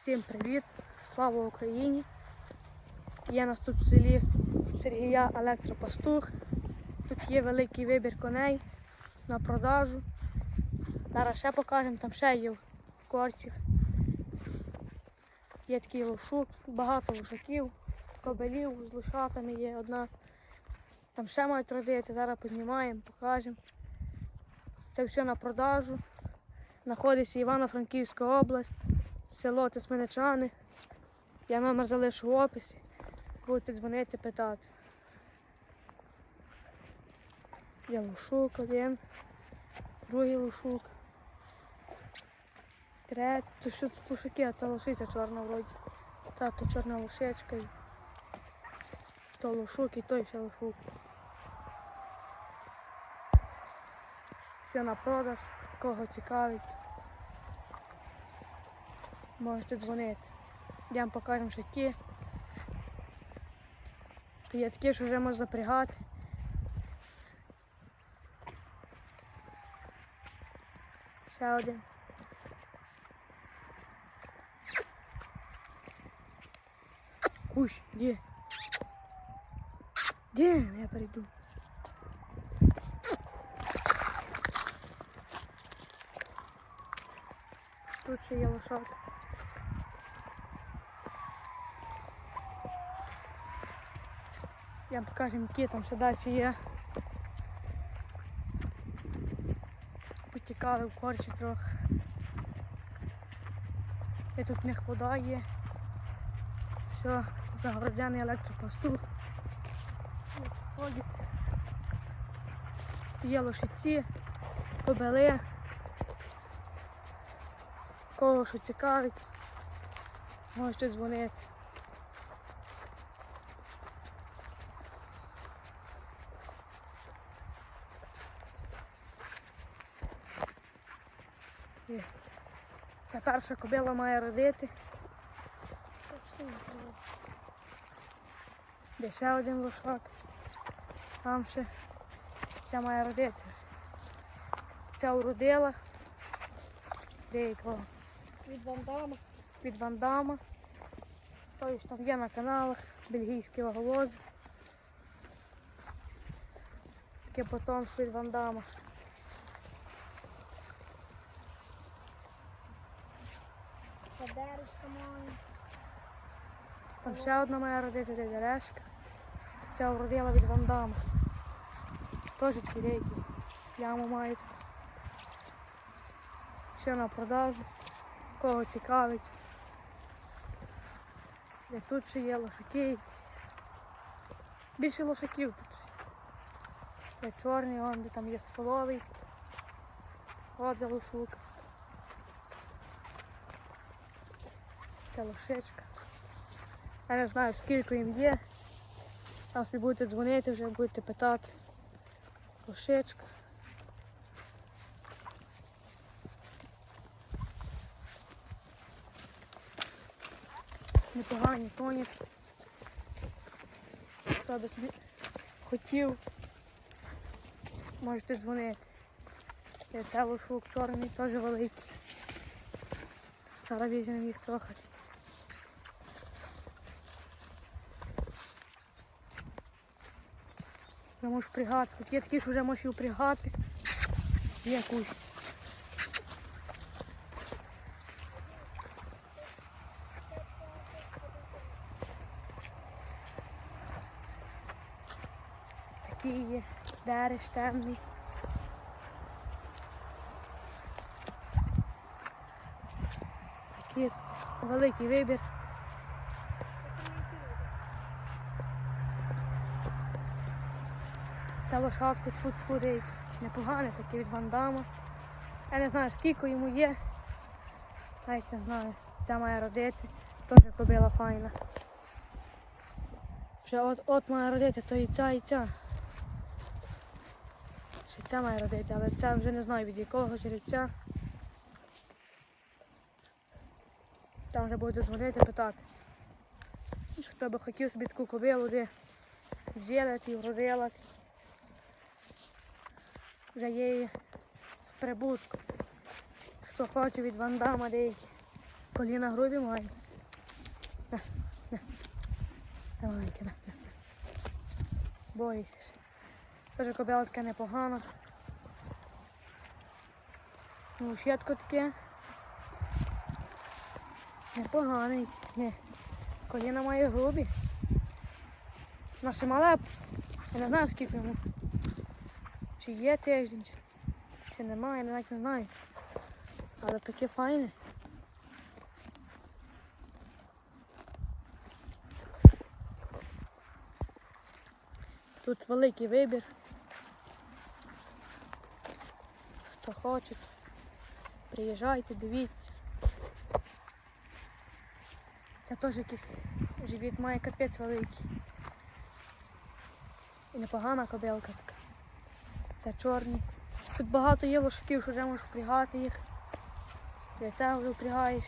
Всім привіт! Слава Україні! Є нас тут в селі Сергія Електропастух. Тут є великий вибір коней на продажу. Зараз ще покажемо, там ще є корчик. Є такий лошук, багато лошаків, кобелів з лошатами є одна. Там ще мають родити, зараз познімаємо, покажемо. Це все на продажу. Знаходиться Івано-Франківська область, село Тисменичани. Я номер залишу в описі. Будете дзвонити, питати. Є лушук один, другий лушук. Третій. Тут що тут лушаки, а то лошиця чорна вроді. Та то чорна лошечка. То лушук і той ще лушук. Все на продаж, кого цікавить. Можете дзвонити. Я вам покажемо ті. То є такі, що вже можна запрягати. Ще один. Кущ, де? Де? Я перейду. Тут ще є лошадка. Я вам покажу, які там ще далі є. Потікали в корчі трохи. І тут в них вода є. Все, загородяний електропастух. Ходять. Тут Є лошиці, кобели. Кого що цікавить, можете дзвонити. Є. Перша кобила має родити. Де ще один лошак. Там ще ця має родити. Ця уродила. Деякого Від Вандама. від Вандама. Тобто там є на каналах бельгійські ваговози. Таке потомство від Вандама. Кадеришка має. Там ще одна має родити дядя Ця вродила від Вандама. Теж такі деякі яму мають. Все на продажу. Кого цікавить. Де тут ще є лошаки якісь. Більше лошаків тут. Є чорний, он де там є соловий. От де лошук. Це лошечка. Я не знаю скільки їм є. Там собі будете дзвонити, вже будете питати. Лошечка. Непогані коні. Хто би собі хотів, можете дзвонити. Є Це лошук чорний, теж великий. Зараз візьмемо їх трохи. Я можу впрягати. Тут є такі, що вже можеш і впрягати. Є кусь. Такі є. Дереш темний. Такий великий вибір. Лошадку тфу рейд. Непогане таке від Вандама. Я не знаю скільки йому є. Навіть не знаю. Ця має родити. Теж кобила файна. Вже от, от має родити, то і ця, і ця. Ще ця має родити, але ця вже не знаю від якого жеребця. Там вже будете дзвонити, питати. Хто би хотів собі таку кобилу, де взяти і вродила. Вже є з прибутком. Хто хоче від вандама деякі. Коліна грубі має. На, на. На, на, на. Боїся ж. Тоже кобила така непогана. Ну, щетко таке. Непоганий. Ні. Коліна має грубі. Наше мале, я не знаю скільки йому. Чи є тиждень, чи, немає, я навіть не знаю. Але таке файне. Тут великий вибір. Хто хоче, приїжджайте, дивіться. Це теж якийсь живіт має капець великий. І непогана кобилка така. Це чорні. Тут багато є лошаків, що вже можеш впрягати їх. Цього вже впрягаєш.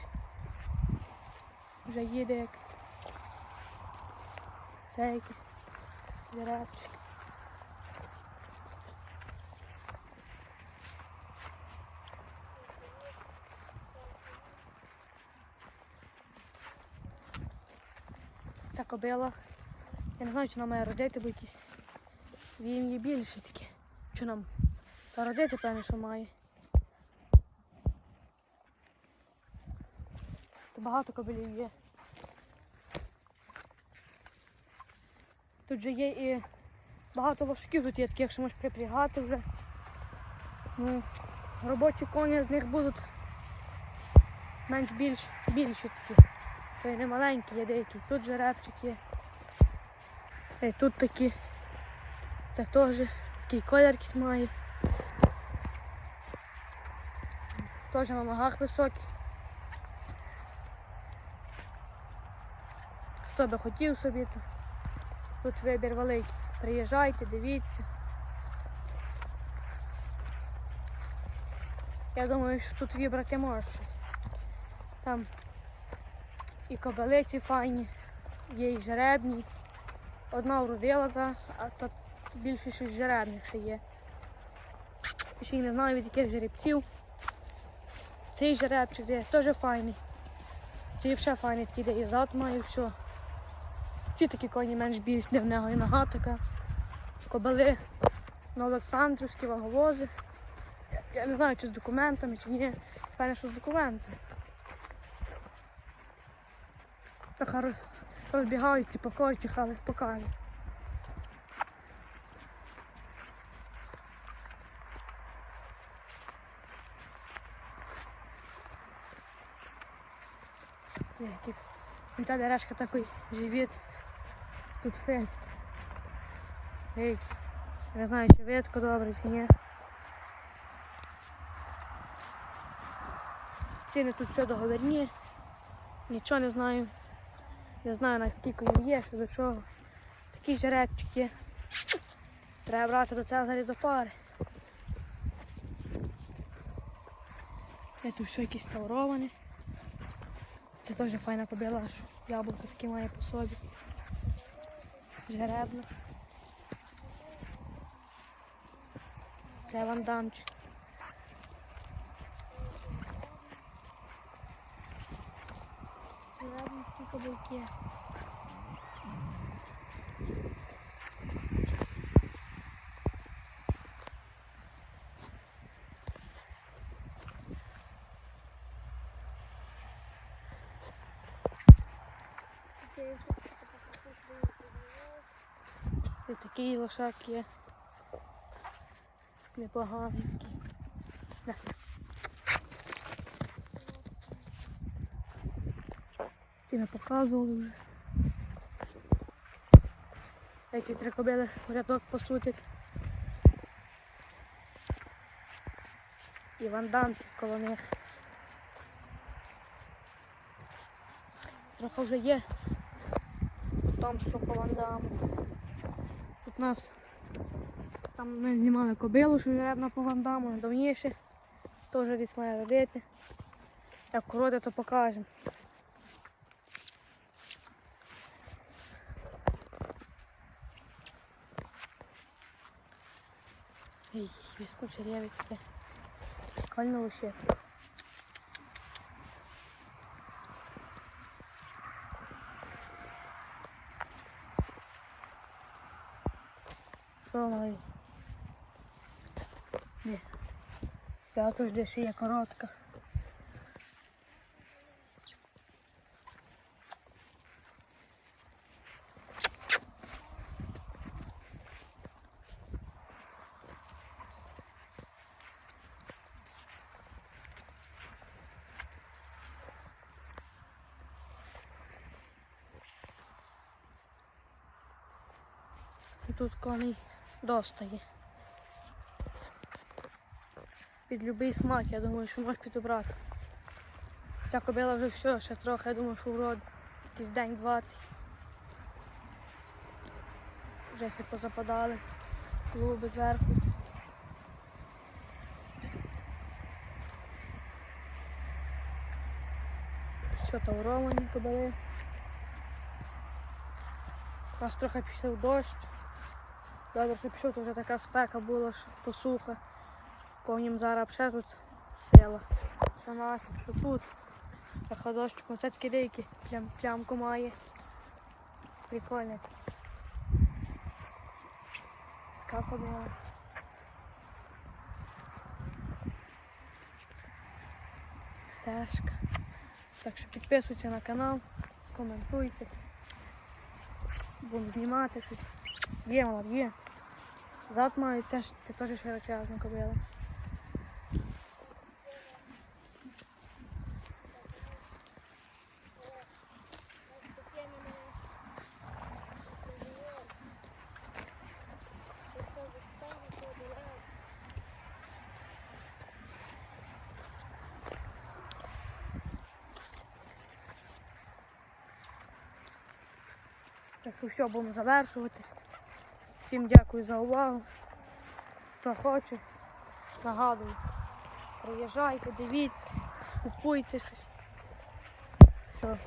Вже їде як. Це якийсь жеребчик. Ця кобила. Я не знаю, чи вона має родити, бо якісь вім'ї більші такі. Що нам? Та родити, певно, що має. Тут багато кобилів є. Тут же є і багато лошаків, тут є таких, що можеш припрягати вже. Ну, робочі коні з них будуть менш більш більші такі. Це не маленькі, є деякі. Тут жеребчик є. І тут такі. Це теж такий колір якийсь має. Теж на ногах високий. Хто би хотів собі, то тут вибір великий. Приїжджайте, дивіться. Я думаю, що тут вибрати щось. Там і кобилиці файні, є і жеребні. Одна вродила, а то більше щось жеребних ще є. Ще й не знаю від яких жеребців. Цей жеребчик де теж файний. Цей ще файний, такий, де і зад має, все. Ці такі коні менш більш, де в нього і нога така. Кобили на Олександрівські ваговози. Я не знаю, чи з документами, чи ні. Певне, що з документами. Так роз- розбігаються по корчах, але покажу. Ця дережка такий живіт. Тут фест. Який. Не знаю, чи видко добре, чи ні. Ціни тут все договірні. Нічого не знаю. Не знаю наскільки їм є, що до чого. Такі жеребчики. Треба брати до цього до пари. Я тут все якісь тавровані. Це теж файна кобила, що яблуко таке має по собі. Жеребна. Це вандамчик. Жеребні ці кобилки. І такий лошак є. Непоганенький. На. Ці ми показували вже. Ці три кобили в рядок посутять. І вандамчик коло них. Трохи вже є потомство по вандаму. Тут нас там ми знімали кобилу, що жеребна по вандаму, давніше. Теж десь має родити. Як короти, то покажемо. Ей, візку череві таке. Прикольно лише. Що? Ні. Ця ж де шия коротка. Тут коней достає. Під любий смак, я думаю, що можеш підобрати. Ця кобила вже все, ще трохи, я думаю, що врод. Якийсь день-два. Вже всі позападали. Клуби зверху. Що там романі кобили. У нас трохи пішов дощ. Добре, що пішов, то вже така спека була, що посуха. Повнім зараз ще тут сила. Що нас, що тут. А ходощиком це такі деякі плям, плямку має. Прикольно. Така кобила. Тежка. Так що підписуйтесь на канал, коментуйте. Будемо знімати щось. Є, мала, є. Зад маю, це ж ти теж широчезна кобила. Так що все, будемо завершувати. Всім дякую за увагу. Хто хоче, нагадую. Приїжджайте, дивіться, купуйте щось. Все.